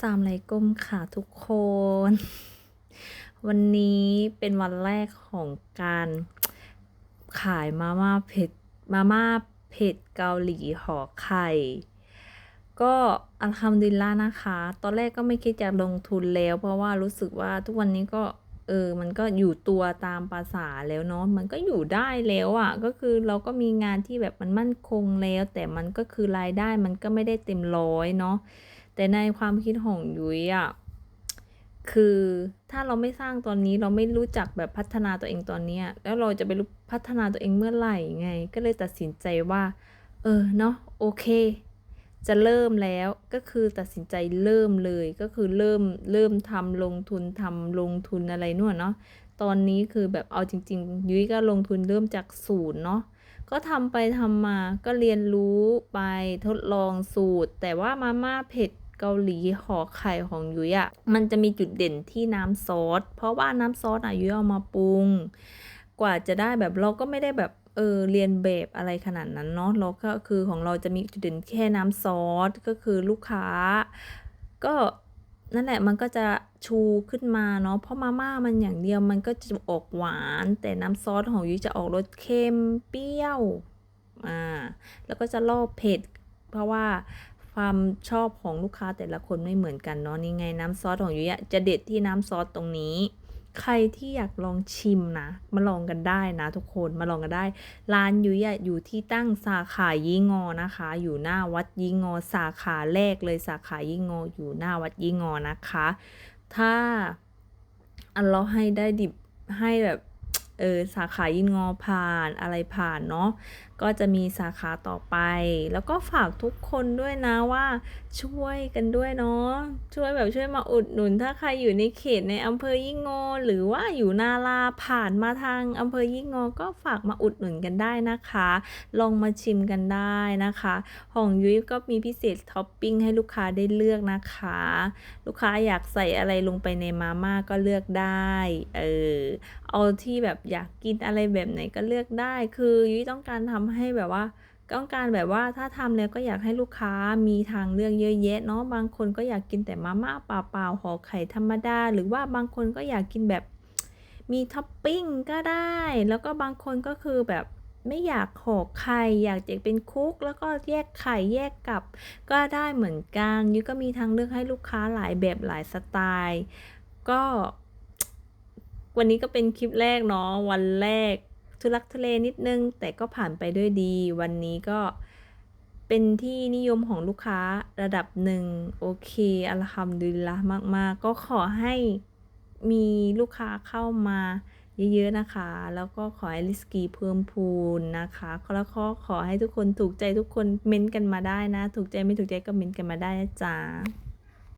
สามไลกุมค่ะทุกคน วันนี้เป็นวันแรกของการขายมาม่าเผ็ดมาม่าเผ็ดเกาหลีห่อไข่ ก็อัลฮัมดุลิลละนะคะ ตอนแรกก็ไม่คิดจะลงทุนแล้ว เพราะว่ารู้สึกว่าทุกวันนี้ก็เออ มันก็อยู่ตัวตามภาษาแล้วเนาะ มันก็อยู่ได้แล้วอะ่ะ ก็คือเราก็มีงานที่แบบมันมั่นคงแล้ว แต่มันก็คือรายได้มันก็ไม่ได้เต็มร้อยเนาะ แต่ในความคิดของยุ้ยอะคือถ้าเราไม่สร้างตอนนี้เราไม่รู้จักแบบพัฒนาตัวเองตอนเนี้ยแล้วเราจะไปรู้พัฒนาตัวเองเมื่อไหร่ไง ก็เลยตัดสินใจว่า เออเนาะโอเค จะเริ่มแล้วก็คือตัดสินใจเริ่มเลยก็คือเริ่มเริ่มทำลงทุนทำลงทุนอะไรนู่นเนาะตอนนี้คือแบบเอาจริง ๆ ยุ้ยก็ลงทุนเริ่มจากศูนย์เนาะก็ทำไปทำมาก็เรียนรู้ไปทดลองสูตร แต่ว่ามาม่าเผ็ด เกาหลีห่อไข่ของยุ้ยอะมันจะมีจุดเด่นที่น้ำซอส เพราะว่าน้ำซอสอะยุ้ยเอามาปรุง กว่าจะได้แบบเราก็ไม่ได้แบบเออเรียนแบบอะไรขนาดนั้นเนาะเราก็คือของเราจะมีจุดเด่นแค่น้ำซอสก็คือลูกค้า ก็นั่นแหละมันก็จะชูขึ้นมาเนาะเพราะมาม่ามันอย่างเดียวมันก็จะออกหวาน แต่น้ำซอสของยุ้ยจะออกรสเค็มเปรี้ยวอ่าแล้วก็จะล่อเผ็ด เพราะว่า ความชอบของลูกค้าแต่ละคนไม่เหมือนกันเนาะนี่ไงน้ำซอสของยุ้ยจะเด็ดที่น้ำซอสตรงนี้ ใครที่อยากลองชิมนะ มาลองกันได้นะทุกคนมาลองกันได้ ร้านยุ้ยอยู่ที่ตั้งสาขายี่งอนะคะ อยู่หน้าวัดยี่งอ สาขาแรกเลยสาขายี่งอ อยู่หน้าวัดยี่งอนะคะ ถ้าอันเราให้ได้ดิบให้แบบเออสาขายินงอผ่านอะไรผ่านเนาะ ก็จะมีสาขาต่อไป แล้วก็ฝากทุกคนด้วยนะว่าช่วยกันด้วยเนาะช่วยแบบช่วยมาอุดหนุน ถ้าใครอยู่ในเขตในอำเภอยิ่งงอหรือว่าอยู่นาลาผ่านมาทางอำเภอยิ่งงอก็ฝากมาอุดหนุนกันได้นะคะ ลองมาชิมกันได้นะคะของยุ้ยก็มีพิเศษท็อปปิ้งให้ลูกค้าได้เลือกนะคะ ลูกค้าอยากใส่อะไรลงไปในมาม่าก็เลือกได้เออเอาที่แบบอยากกินอะไรแบบไหนก็เลือกได้ คือยุ้ยต้องการทำให้แบบว่าต้องการแบบว่าถ้าทำแล้วก็อยากให้ลูกค้ามีทางเลือกเยอะแยะเนาะบางคนก็อยากกินแต่มาม่าเปล่าๆห่อไข่ธรรมดา หรือว่าบางคนก็อยากกินแบบมีท็อปปิ้งก็ได้ แล้วก็บางคนก็คือแบบไม่อยากห่อไข่อยากจะเป็นคุก แล้วก็แยกไข่แยกกับ ก็ได้เหมือนกันยุก็มีทางเลือกให้ลูกค้าหลายแบบหลายสไตล์ ก็ วันนี้ก็เป็นคลิปแรกเนาะวันแรก ทุลักทุเลนิดนึง แต่ก็ผ่านไปด้วยดี วันนี้ก็เป็นที่นิยมของลูกค้าระดับหนึ่งโอเคอัลฮัมดุลิลละมาก ๆ ก็ขอให้มีลูกค้าเข้ามาเยอะๆนะคะ แล้วก็ขอให้ลิสกีเพิ่มพูนนะคะแล้วก็ขอให้ทุกคนถูกใจทุกคนเม้นกันมาได้นะ ถูกใจไม่ถูกใจก็เม้นกันมาได้นะจ๊ะ